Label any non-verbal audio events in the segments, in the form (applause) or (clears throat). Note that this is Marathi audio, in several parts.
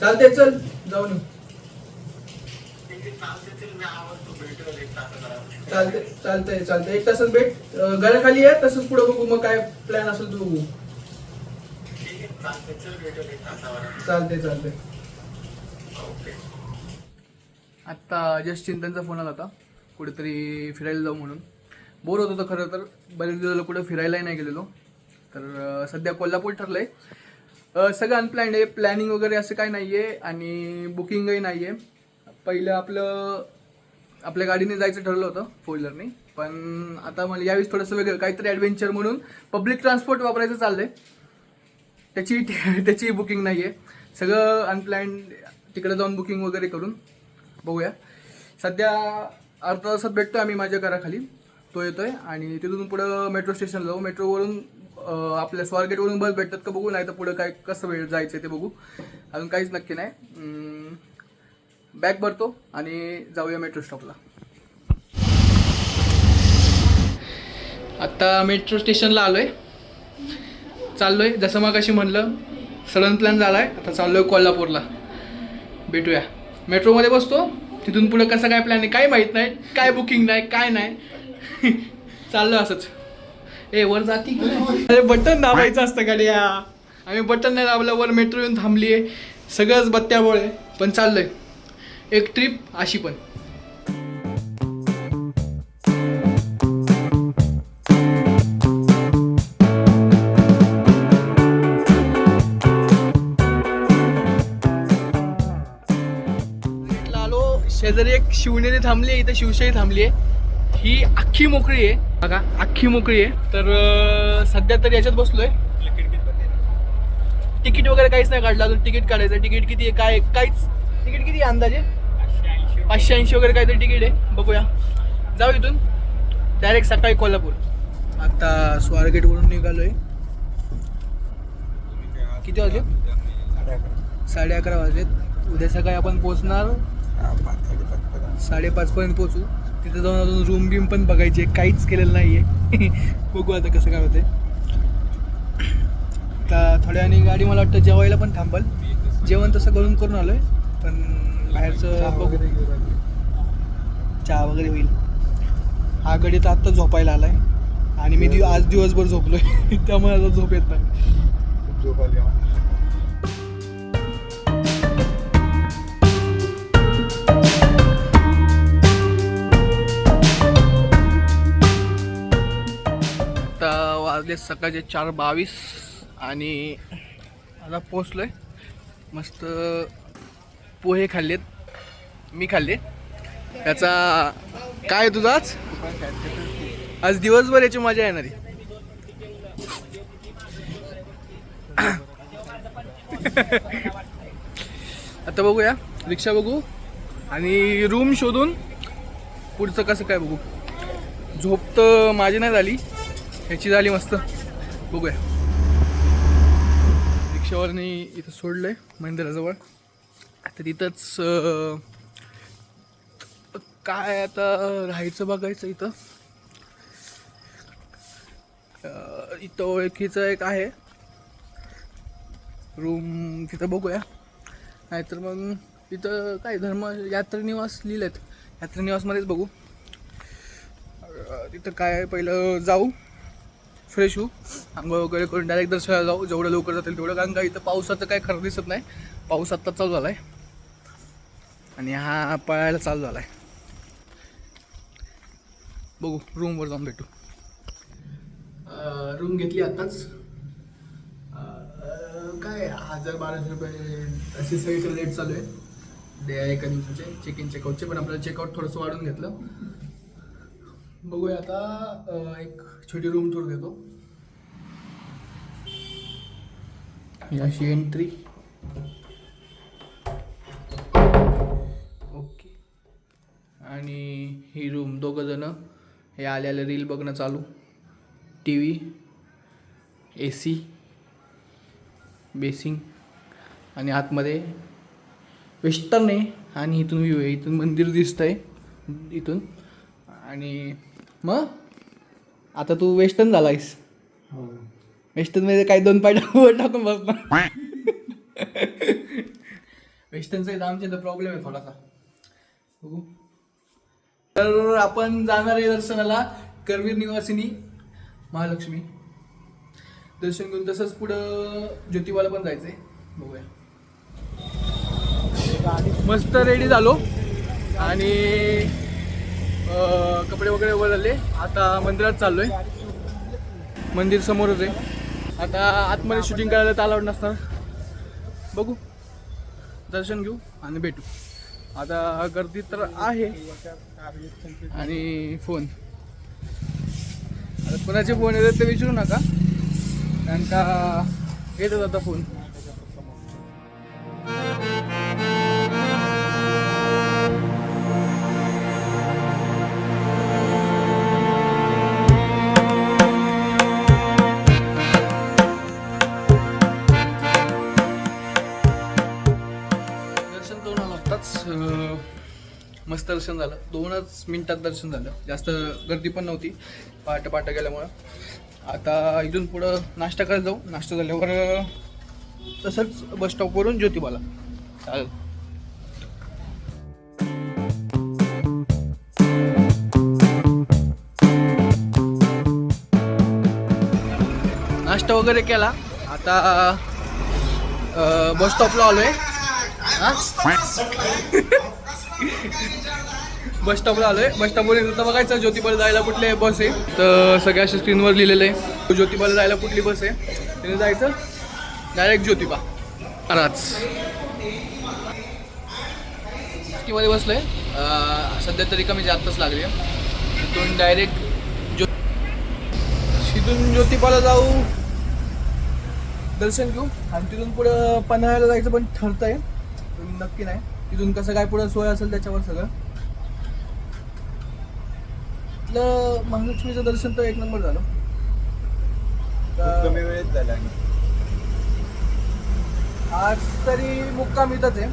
चालते चल जाऊन येऊ चालते चालतंय चालतंय. एक तासात भेट. घराखाली आहे तसंच पुढे बघू मग काय प्लॅन असेल तू बघू. चालते चालते आत्ता जस्ट चिंतनचा फोन आला होता. कुठेतरी फिरायला जाऊ म्हणून. बोर होत होतं खरं तर. बरेच दिवस कुठं फिरायलाही नाही गेलेलो. तर सध्या कोल्हापूर ठरलंय. आहे सगळं अनप्लॅन्ड आहे. प्लॅनिंग वगैरे असं काही नाही आहे आणि बुकिंगही नाही आहे पहिलं आपलं आपल्या गाडीने जायचं ठरलं होतं फोर व्हीलरने पण आता मला यावेळेस थोडंसं वेगळं काहीतरी ॲडव्हेंचर म्हणून पब्लिक ट्रान्सपोर्ट वापरायचं चाललं आहे त्याची त्याची बुकिंग नाही आहे सगळं अनप्लॅन्ड तिकडे जाऊन बुकिंग वगैरे करून बघूया. सध्या अर्धा तासात भेटतो आम्ही माझ्या घराखाली. तो येतोय आणि तिथून पुढं मेट्रो स्टेशन जाऊ. मेट्रोवरून आपल्या स्वारगेटवरून बस भेटतात का बघू नाही तर पुढं काय कसं वेळ जायचं ते बघू. अजून काहीच नक्की नाही. बॅग भरतो आणि जाऊया मेट्रो स्टॉपला. आत्ता मेट्रो स्टेशनला आलो आहे जसं मग अशी म्हणलं सडन प्लॅन झाला आहे आता चाललो आहे कोल्हापूरला. भेटूया. मेट्रोमध्ये बसतो. तिथून पुढे कसं काय प्लॅन आहे काही माहीत नाही काय बुकिंग नाही काय नाही. (laughs) चाललं असंच. ए वर जाती अरे बटन दाबायचं असतं गाड्या आम्ही बटन नाही दाबलं वर मेट्रो येऊन थांबली आहे सगळंच बत्त्यामुळे पण चाललंय. एक ट्रिप अशी पण. शेजारी एक शिवनेरी थांबली आहे इथं शिवशाही थांबली आहे ही अख्खी मोकळी आहे. बघा अख्खी मोकळी आहे. तर सध्या तर याच्यात बसलोय. तिकीट वगैरे काहीच नाही काढलं. अजून तिकीट काढायचं तिकीट किती आहे? काय काहीच. तिकीट किती आहे अंदाजे? पाचशे ऐंशी वगैरे काहीतरी तिकीट आहे. बघूया. जाऊ इथून. डायरेक्ट सकाळी कोल्हापूर. आता स्वारगेटवरून निघालोय. किती वाजले? साडे अकरा वाजलेत. उद्या सकाळी आपण पोहोचणार. साडेपाच पर्यंत पोहोचू. तिथे जाऊन अजून रूम बिम पण बघायची आहे. काहीच केलेलं नाहीये. (laughs) बघू आता कसं काय होते आता थोड्या वेळाने गाडी मला वाटतं जेवायला पण थांबल. जेवण तसं करून करून आलोय. पण बाहेरचं बघू. चहा वगैरे होईल. हा गडी तर आत्ता झोपायला आलाय. आणि मी दिव- आज दिवसभर झोपलोय. (laughs) त्यामुळे आता झोप येत नाही. आता वाजले सकाळचे चार बावीस आणि आता पोचलो आहे मस्त पोहे खाल्लेत. मी खाल्ले. त्याचा काय तुझाच तुझा आज? आज दिवसभर याची मजा येणार आहे. आता बघूया. रिक्षा बघू आणि रूम शोधून पुढचं कसं काय बघू? झोप तर माझी नाही झाली. ह्याची झाली मस्त. बघूया. रिक्षावरनी इथं सोडलंय मंदिराजवळ. आता तिथंच काय आता राहायचं बघायचं इथं? इथं ओळखीचं एक आहे. रूम तिथं बघूया. नाहीतर मग तिथं काय धर्म यात्रेनिवास लिहिलेत. यात्रनिवासमध्येच बघू. तिथं काय पहिलं जाऊ. फ्रेश होऊ. आंघोळ वगैरे करून डायरेक्ट दर्शनाला जाऊ. जेवढं लवकर जातील तेवढं. कारण का इथं पावसाचं काय खरं दिसत नाही. पाऊस आत्ता चालू झाला आहे आणि हा पळायला चालू झाला आहे बघू रूमवर जाऊन भेटू. रूम घेतली आत्ताच. काय? हजार बाराशे रुपये असे सगळीकडे रेट चालू आहे. एका दिवसाचे. चेक इन चेकआउटचे पण आपल्याला चेकआउट थोडंसं वाढून घेतलं. बघूया आता एक छोटी रूम टूर देतो. ही अशी एंट्री ओके. आणि ही रूम दोघं जण हे आले आले रील बघणं चालू. T V A C basin आणि आतमध्ये वेस्टर्न आहे आणि इथून व्ह्यू आहे. इथून मंदिर दिसतं आहे इथून. आणि मग? आता तू वेस्टर्न झाला आहेस वेस्टर्नमध्ये काही दोन पाय वर टाकून बसणार वेस्टर्नचा इथं आमच्या इथं प्रॉब्लेम आहे थोडासा. बघू. तर आपण जाणार आहे दर्शनाला करवीर निवासिनी महालक्ष्मी. दर्शन घेऊन तसंच पुढं ज्योतिबाला पण जायचंय. बघूया. मस्त रेडी झालो. आणि कपडे वगैरे बदलले आता मंदिरात चाललोय. मंदिर समोरच आहे. आता आतमध्ये शूटिंग करायला तर अलाउड नसणार. बघू. दर्शन घेऊ आणि भेटू. आता गर्दी तर आहे. आणि फोन आता कोणाचे फोन येतात ते विचारू नका. कारण का येतात आता फोन मस्त दर्शन झालं. दोनच मिनिटात दर्शन झालं. जास्त गर्दी पण नव्हती. पहाटे पहाटे गेल्यामुळं. आता इथून पुढं नाश्ता करायला जाऊ. नाश्ता झाल्यावर तसंच बस स्टॉपवरून ज्योतिबाला. चालेल. नाश्ता वगैरे केला. आता बस स्टॉपला आलोय? (laughs) (laughs) बस स्टॉपला आलोय. बस स्टॉपवर तर बघायचं ज्योतिबाला जायला कुठले बस आहे. तर सगळ्या अशा स्क्रीनवर लिहिलेलं आहे. ज्योतिबाला जायला कुठली बस आहे. तिने जायचं. डायरेक्ट ज्योतिबा. महाराजमध्ये बसलोय. आहे सध्या तरी कमी जास्तच लागली आहे. तिथून डायरेक्ट ज्यो तिथून ज्योतिबाला जाऊ. दर्शन घेऊ. आणि तिथून पुढं पन्हाळ्याला जायचं पण ठरतंय. नक्की नाही. तिथून कसं काय पुढं सोय असेल त्याच्यावर सगळं. इथलं महालक्ष्मीचं दर्शन तर एक नंबर झालं. कमी वेळेत झाला आज तरी मुक्काम इथंच आहे.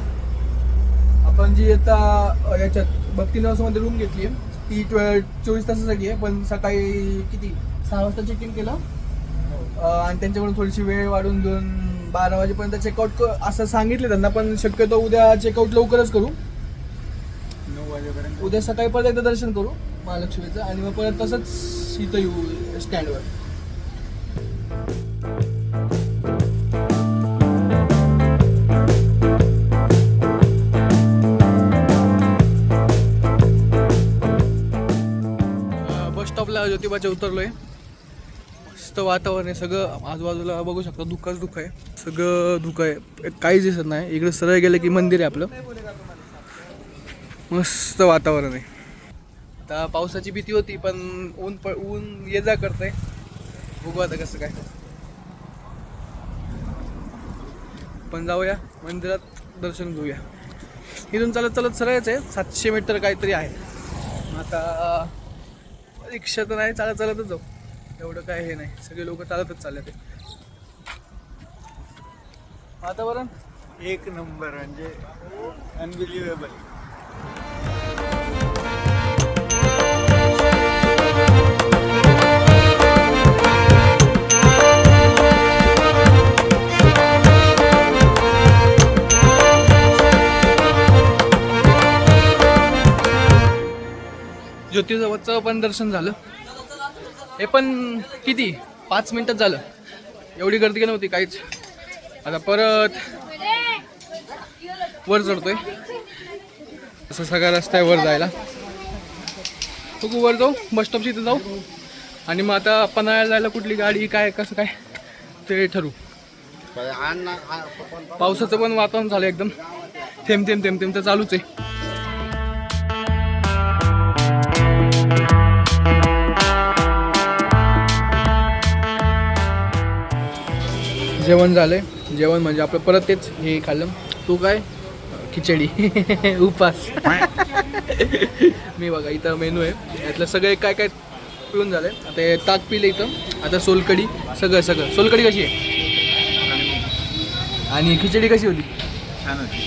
आपण जी आता याच्यात भक्ती निवासमध्ये रूम घेतली आहे. ती चोवीस तासासाठी आहे पण सकाळी किती? सहा वाजता चेक इन केलं. अ, आणि त्यांच्याकडून थोडीशी वेळ वाढून दोन बारा वाजेपर्यंत चेकआउट असं सांगितलं त्यांना पण शक्यतो उद्या चेकआउट लवकरच करू. नऊ वाजेपर्यंत. उद्या सकाळी परत एकदा दर्शन करू. महालक्ष्मीचं आणि मग परत तसंच इथं येऊ स्टँडवर. बस स्टॉपला ज्योतिबाच्या उतरलोय. मस्त वातावरण आहे सगळं. आजूबाजूला बघू शकता धुकाच धुकं आहे. सगळं धुकं आहे. काहीच दिसत नाही. इकडे सरळ गेलं की मंदिर आहे आपलं. मस्त वातावरण आहे. आता पावसाची भीती होती पण ऊन प ऊन ये जा करतंय. बघू आता कसं काय. पण जाऊया मंदिरात दर्शन घेऊया. इथून चालत चालत सरळच आहे सातशे मीटर काहीतरी आहे. आता रिक्षा तर नाही चालत चालतच जाऊ. एवढं काय हे नाही. सगळे लोक चालतच चालले. ते वातावरण? एक नंबर म्हणजे अनबिलिव्हेबल ज्योतिबाचं पण दर्शन झालं. हे पण किती? पाच मिनिटात झालं. एवढी गर्दी काही नव्हती काहीच. आता परत वर चढतोय. असं सगळा रस्ता आहे वर जायला. बघू वर जाऊ बस स्टॉपच्या इथे जाऊ. आणि मग आता पन्हाळ्याला जायला कुठली गाडी काय कसं काय ते ठरू पावसाचं पण वातावरण झालं एकदम. थेंब थेंब थेंब थेंब तर चालूच आहे. जेवण झालंय. जेवण म्हणजे आपलं परत तेच हे खाल्लं. तू काय? खिचडी. (laughs) उपास. मी बघा इथं मेनू आहे. यातलं सगळे काय काय पिऊन झालंय. आता हे ताक पिलं इथं. आता सोलकडी सगळं सगळं. सोलकडी कशी आहे? आणि खिचडी कशी होती? छान होती.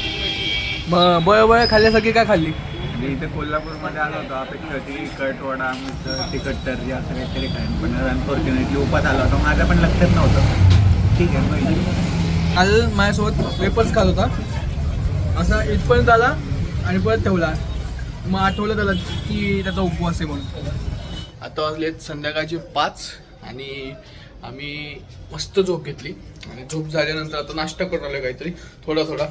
मग बळ बळ खाल्ल्यासारखी काय खाल्ली? म्हणजे इथे कोल्हापूरमध्ये आलो होतो. अपेक्षा होती कट वडा मिसळ तिखट तर्री असं काहीतरी खाईन. पण अनफॉर्च्युनेटली उपास आला होता. माझ्या पण लक्षात नव्हतं. ठीक आहे. आज माझ्यासोबत वेपर्स खात होता. असा इथपर्यंत आला आणि परत ठेवला. मग आठवलं त्याला की त्याचा उपवास आहे म्हणून. आता वाजलेत संध्याकाळचे पाच आणि आम्ही मस्त झोप घेतली. आणि झोप झाल्यानंतर आता नाश्ता करून आलो काहीतरी. थोडा थोडा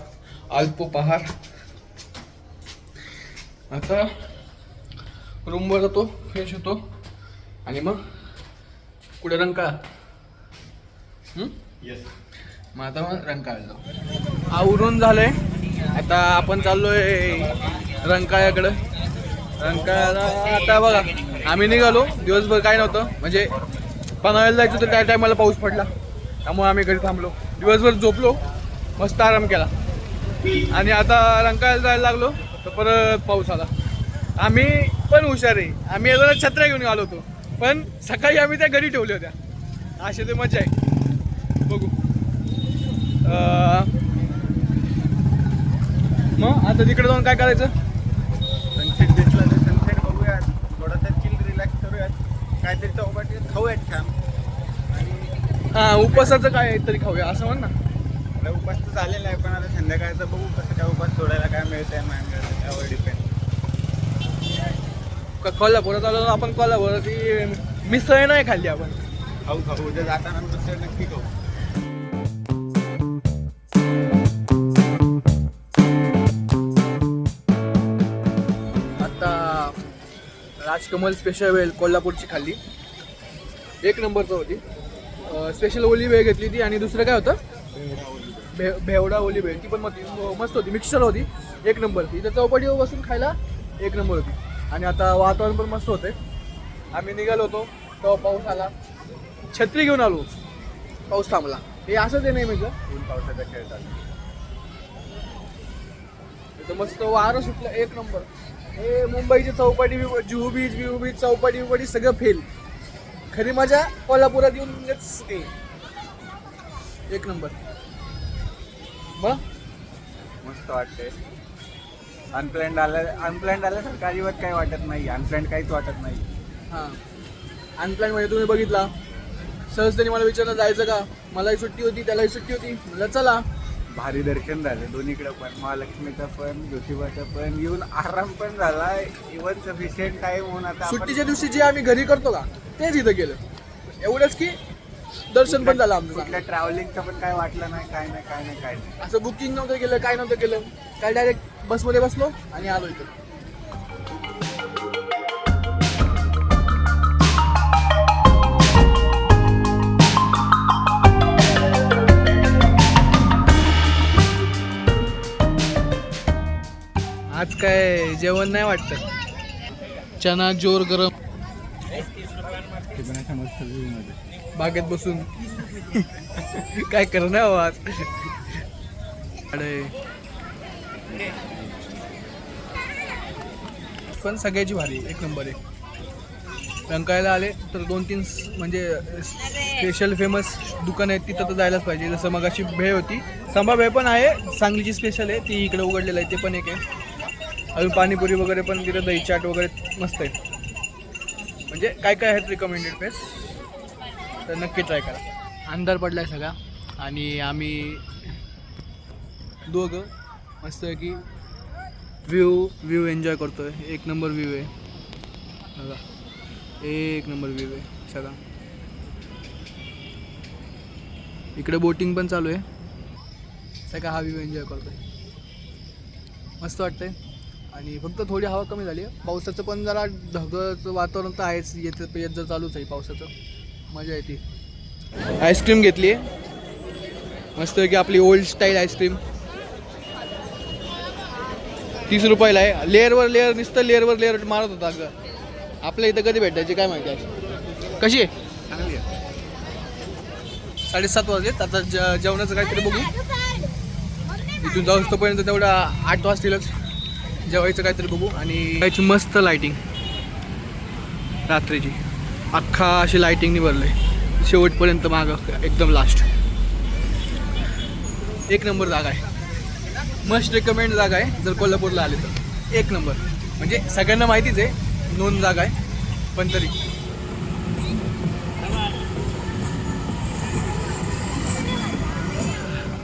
अल्पोपहार. आता रूमवर जातो फ्रेश होतो. आणि मग कुठे रंकाळा? येस मग आता मग रंकाळा जाऊ आवरून झालंय. आता आपण चाललोय रंकाळ्याकडं. रंकाळ्याला आता बघा आम्ही निघालो. दिवसभर काय नव्हतं. म्हणजे पनवेलला जायचं होतं त्या टायमाला पाऊस पडला. त्यामुळे आम्ही घरी थांबलो. दिवसभर झोपलो. मस्त आराम केला. आणि आता रंकाळ्याला जायला लागलो तर परत पाऊस आला. आम्ही पण हुशार. आहे आम्ही याला छत्र्या घेऊन आलो होतो. पण सकाळी आम्ही त्या घरी ठेवल्या होत्या. अशी ते मजा आहे. बघू. मग आता तिकडे जाऊन काय करायचं? सनसेट दिसला तर सनसेट बघूयात. थोडासा चिल रिलॅक्स करूयात. काहीतरी चौपाटी खाऊयात छान. आणि हां उपवासाचं काय तरी खाऊया असं म्हण ना. उपास तर झालेला आहे पण आता संध्याकाळचं बघू कसं काय उपास सोडायला काय मिळतंय माहिती त्यावर डिपेंड का कोल्हापुरात आलो आपण कोल्हापुरात मिसळ नाही खाल्ली आपण. खाऊ खाऊ. उद्या जाताना दुसरं नक्की खाऊ. राजकमल स्पेशल वेल कोल्हापूरची खाल्ली. एक नंबरचं होती. स्पेशल ओली वेळ घेतली ती आणि दुसरं काय होतं? भे भेवडा ओली वेळ. ती पण मस्त मस्त होती. मिक्सर होती. एक नंबर. इथं चौपाटीवर बसून खायला एक नंबर होती. आणि आता वातावरण पण मस्त होते आम्ही निघालो होतो. तेव्हा पाऊस आला. छत्री घेऊन आलो. पाऊस थांबला. हे असंच आहे नेहमीचं. ऊन पावसाचा खेळ चालू मस्त वारं सुटलं. एक नंबर. हे मुंबईची चौपाटी जुहू बीच बिहू बीच चौपाटी बिपाटी सगळं फेल खरी मजा कोल्हापुरात येऊन ते. एक नंबर. मग? मस्त वाटते अनप्लॅन्ड आल्या अनप्लॅन्ड आल्यासारखं अजिबात काही वाटत नाही. अनप्लॅन्ड काहीच वाटत नाही. हां. अनप्लॅनमध्ये तुम्ही बघितला. सहज त्यांनी मला विचारलं जायचं का? मलाही सुट्टी होती त्यालाही सुट्टी होती. म्हणलं चला. भारी दर्शन झालं. दोन्हीकडे पण. महालक्ष्मीचं पण ज्योतिबाचं पण. येऊन आराम पण झाला. इव्हन सफिशियंट टाइम होऊन आता आपण- सुट्टीच्या दिवशी जे आम्ही घरी करतो का तेच इथं केलं. एवढंच की दर्शन पण झालं आमचं कुठल्या ट्रॅव्हलिंगचं पण काय वाटलं नाही काय नाही काय नाही काय नाही. असं बुकिंग नव्हतं केलं काय नव्हतं केलं. काय डायरेक्ट बसमध्ये बसलो आणि आलो इथं. जेवण नाही वाटतं. चना जोर गरम. बागेत बसून. (laughs) काय करणार हो आज? अरे पण सगळ्याची भारी एक नंबर आहे. रंकायला आले तर दोन तीन म्हणजे स्पेशल फेमस दुकान आहेत तिथं तर जायलाच पाहिजे. जसं मग अशी भेळ होती. संभा भेळ पण आहे सांगलीची स्पेशल आहे ती इकडे उघडलेलं आहे ते पण एक आहे. अजून पाणीपुरी वगैरे पण तिथं दही चाट वगैरे मस्त आहे. म्हणजे काय काय आहेत रिकमेंडेड प्लेस तर नक्की ट्राय करा. अंधार पडला आहे सगळा आणि आम्ही दोघं मस्त आहे की व्ह्यू व्ह्यू एन्जॉय करतो आहे एक नंबर व्ह्यू आहे. बघा. एक नंबर व्ह्यू आहे सगळा. इकडे बोटिंग पण चालू आहे. सगळा हा व्ह्यू एन्जॉय करतो आहे मस्त वाटतं आहे आणि फक्त थोडी हवा कमी झाली आहे. पावसाचं पण जरा ढगाचं वातावरण तर आहेच. येत येत जर चालूच आहे पावसाचं. मजा येते. आईस्क्रीम घेतली आहे. मस्त की आपली ओल्ड स्टाईल आईस्क्रीम. तीस रुपयाला आहे. लेअरवर लेअर नुसतं लेअरवर लेअर मारत होता अगं. आपल्या इथं कधी भेटायची? काय माहिती आहे कशी आहे? चांगली आहे. साडेसात वाजलेत आता ज जेवणाचं काहीतरी बघू. इथून जाऊस तोपर्यंत तेवढा आठ वाजतीलच. जेवायचं काहीतरी बघू आणि याची मस्त लाईटिंग रात्रीची. अख्खा अशी लायटिंगने भरलं आहे शेवटपर्यंत मागं एकदम लास्ट एक नंबर जागा आहे. मस्ट रेकमेंड जागा आहे. जर कोल्हापूरला आले तर. एक नंबर म्हणजे सगळ्यांना माहितीच आहे. नोंद जागा आहे. पण तरी.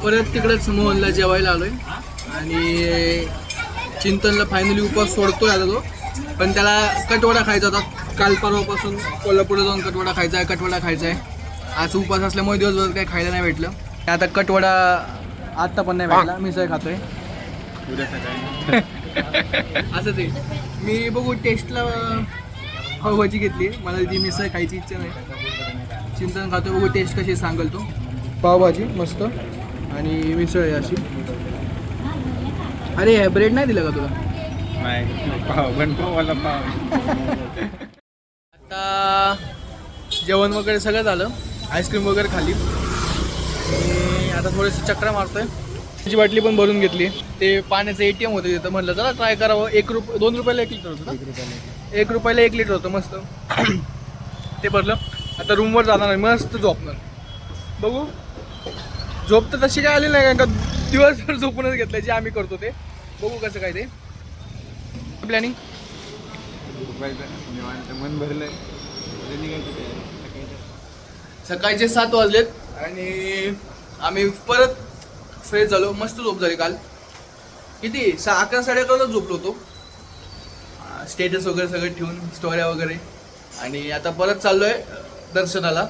परत तिकडंच मोहनला जेवायला आलोय. आणि चिंतनला फायनली उपास सोडतोय आता तो. पण त्याला कटवडा खायचा होता. काल परवापासून कोल्हापूरला जाऊन कटवडा खायचा आहे कटवडा खायचा आहे. आज उपास असल्यामुळे दिवसभर काही खायला नाही भेटलं. आता कटवडा आत्ता पण नाही भेटला. मिसळ खातोय. (laughs) असं ते. मी बघू टेस्टला पावभाजी घेतली. मला ती मिसळ खायची इच्छा नाही. चिंतन खातो बघू टेस्ट कशी सांगल तो. पावभाजी मस्त. आणि मिसळ आहे अशी. अरे ब्रेड नाही दिलं का तुला? नाही पाव बनपाववाला पाव. आता जेवण वगैरे सगळं झालं. आईस्क्रीम वगैरे खाल्ली. आणि आता थोडीशी चक्रा मारतोय. त्याची बाटली पण भरून घेतली. ते पाण्याचं ए टी एम होतं तिथं. म्हटलं चला ट्राय करावं. एक रुप दोन रुपयाला एक लिटर होतं ना? एक रुपयाला एक लिटर होतं मस्त. (clears throat) ते भरलं. आता रूमवर जाणार आहे. मस्त झोपणार. बघू. झोप तर तशी काय आली नाही कारण का दिवसभर झोपूनच घेतलं जे आम्ही करतो ते. बघू कसं काय ते. प्लॅनिंग मन भरलंय. सकाळचं. सात वाजलेत. आणि आम्ही परत फ्रेश झालो मस्त झोप झाली काल. किती? सा अकरा साडे अकराला झोपलो होतो. स्टेटस वगैरे सगळं ठेवून स्टोऱ्या वगैरे. आणि आता परत चाललोय दर्शनाला.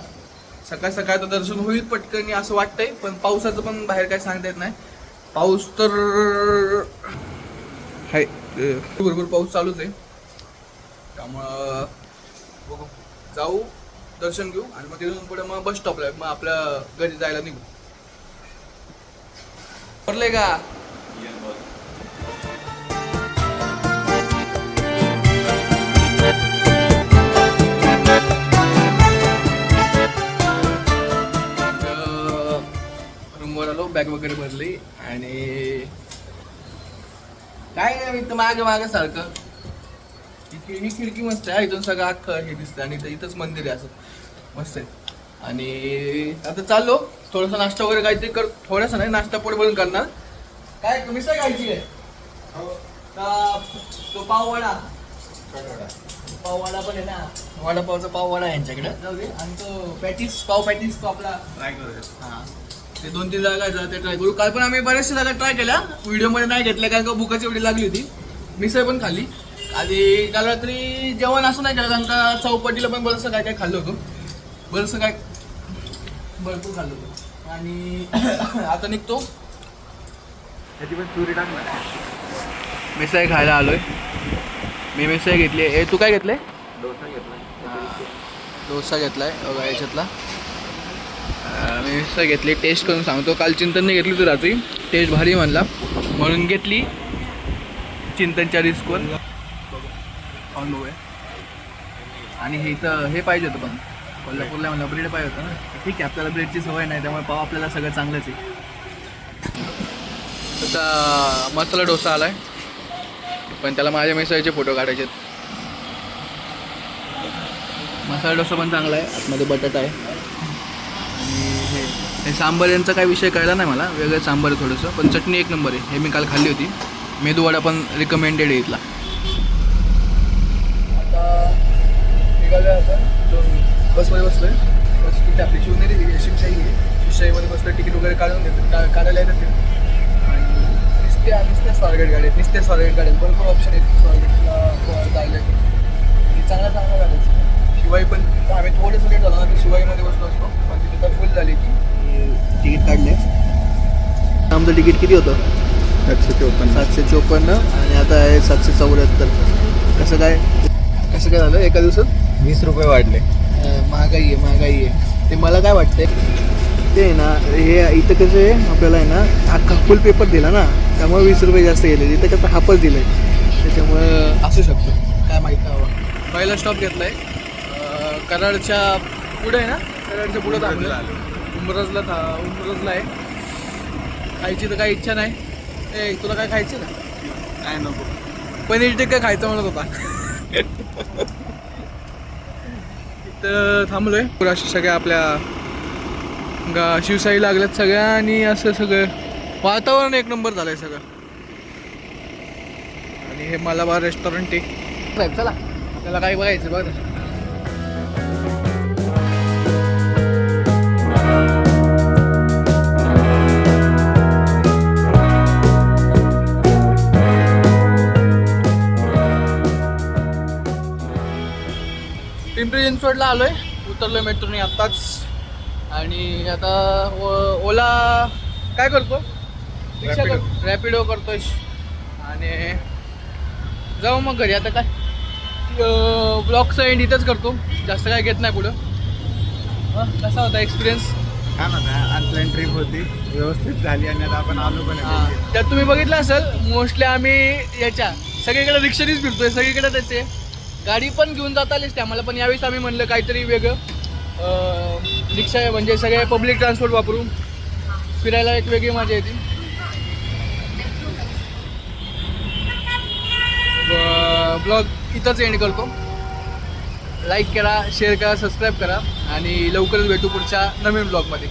सकाळ सकाळ तर दर्शन होईल पटकन असं वाटतंय पण पावसाचं पण बाहेर काय सांगता येत नाही. पाऊस तर हाय भरपूर पाऊस चालूच आहे. त्यामुळं बघू जाऊ दर्शन घेऊ आणि मग तिथून पुढे मग बस स्टॉपला मग आपल्या घरी जायला निघू. भरले का? बॅग वगैरे भरली आणि काय नाही मी तर मागे मागे सारखं. ही ही खिडकी मस्त आहे इथून सगळं अख्खं हे दिसतं आणि इथं- इथंच मंदिर आहे असं. मस्त आहे. आणि आता चाललो. थोडासा नाश्ता वगैरे काहीतरी कर थोडासा नाही नाश्ता पोट भरून करणार. काय तुम्ही काय खायची आहे? का तो पाव वडा पाव वडा पण आहे ना. वडापावचा पाव वडा आहे यांच्याकडे. जाऊ दे. आणि तो पॅटीस पाव पॅटीस तो आपला Try करूया. हा. ते दोन तीन जागा आहेत ते ट्राय करू. काल पण आम्ही बऱ्याचशा जागा ट्राय केल्या. व्हिडिओमध्ये नाही घेतल्या कारण का भुकाची एवढी लागली होती. मिसळ पण खाल्ली. आणि काल रात्री जेवण असं नाही केलं कारण का चौपटीला पण बरंचसं काय काय खाल्लं होतं. बरंचसं काय भरपूर खाल्लं होतं. आणि (coughs) आता निघतो. त्याची पण चुरी टाक मिसळ खायला आलोय. मी मिसळ घेतली ए तू काय घेतलंय? डोसा घेतला डोसा घेतलाय. बघा याच्यातला. मी मिसळ घेतली टेस्ट करून सांगतो. काल चिंतनने घेतली होती रात्री. टेस्ट भारी म्हणला. म्हणून घेतली. चिंतनच्या रिस्कवर खाऊन आणि हे इथं हे पाहिजे होतं पण. कोल्हापूरला म्हणलं ब्रेड पाहिजे होतं ना. ठीक आहे आपल्याला ब्रेडची सवय नाही त्यामुळे पाव आपल्याला सगळं चांगलंच आहे. आता मसाला डोसा आला आहे पण त्याला माझ्या मिसळीचे फोटो काढायचे आहेत. मसाला डोसा पण चांगला आहे. आतमध्ये बटाटा आहे. आणि हे हे सांबार यांचा काही विषय कळला नाही मला. वेगळं सांबार आहे थोडंसं. पण चटणी एक नंबर आहे. हे मी काल खाल्ली होती. मेदूवडा पण रिकमेंडेड आहे इथला. आता निघालो आता बसमध्ये बसलोय. बस तिथे आपली शिवनेरी शिवशाही आहे. शिवशाहीमध्ये बसलं तिकीट वगैरे काढून देतो. का काढायला येतात ते. आणि नुसत्या नुसत्या स्वारगेट गाडी आहेत. नुसत्या स्वारगेट गाडी आहेत. भरपूर ऑप्शन आहेत. स्वारगेटला जायला. चांगला चांगल्या चांगल्या गाड्या शिवाई पण आम्ही थोडंसं लेट झालो तर शिवाईमध्ये बसलो असतो. पण तिथे तर फुल झाली की तिकीट काढले. आमचं तिकीट किती होतं? सातशे चौपन्न. सातशे चोपन्न आणि आता आहे सातशे चौऱ्याहत्तर. कसं काय? कसं काय झालं एका दिवसात? वीस रुपये वाढले. महागाई आहे महागाई आहे. ते मला काय वाटतंय? ते आहे ना हे इथं कसं आहे आपल्याला आहे ना अख्खा फुल पेपर दिला ना त्यामुळे वीस रुपये जास्त गेले. इथं कसं हाफच दिलं आहे त्याच्यामुळं असू शकतं. काय माहीत नाही बाबा. पहिला स्टॉप घेतला आहे कराडच्या पुढे आहे ना? कराडच्या पुढे थांबलं उमरजला था उमरजला आहे. खायची तर काही इच्छा नाही. ए तुला काय खायचं का काय नको. पनीर टिक्का खायचं म्हणत होता. तर थांबलोय. अशा सगळ्या आपल्या गा शिवशाही लागल्यात सगळ्या आणि असं सगळं वातावरण एक नंबर झालंय सगळं. आणि हे मलाबार रेस्टॉरंट आहे. चला त्याला काय बघायचं बघ. पिंपरी चिंचवडला आलोय. उतरलोय मेट्रोने आत्ताच. आणि आता ओ- ओला काय करतो? रिक्षा. कर रॅपिडो करतोय. आणि जाऊ मग घरी. आता काय? ब्लॉगचं एंड इथंच करतो. जास्त काय घेत नाही पुढं. कसा होता एक्सपिरियन्स छान होता. ट्रिप होती. व्यवस्थित झाली आणि आता आपण आलो पण आहे. त्यात तुम्ही बघितलं असेल मोस्टली आम्ही याच्या सगळीकडे रिक्षानीच फिरतोय. सगळीकडे त्याचे गाडी पण घेऊन जात आलीच त्या. मला पण यावेळेस आम्ही म्हणलं काहीतरी वेगळं. रिक्षा म्हणजे सगळे पब्लिक ट्रान्सपोर्ट वापरून फिरायला एक वेगळी मजा येते. ब्लॉग इथंच एंड करतो. लाईक करा शेअर करा सबस्क्राईब करा आणि लवकरच भेटू पुढच्या नवीन ब्लॉगमध्ये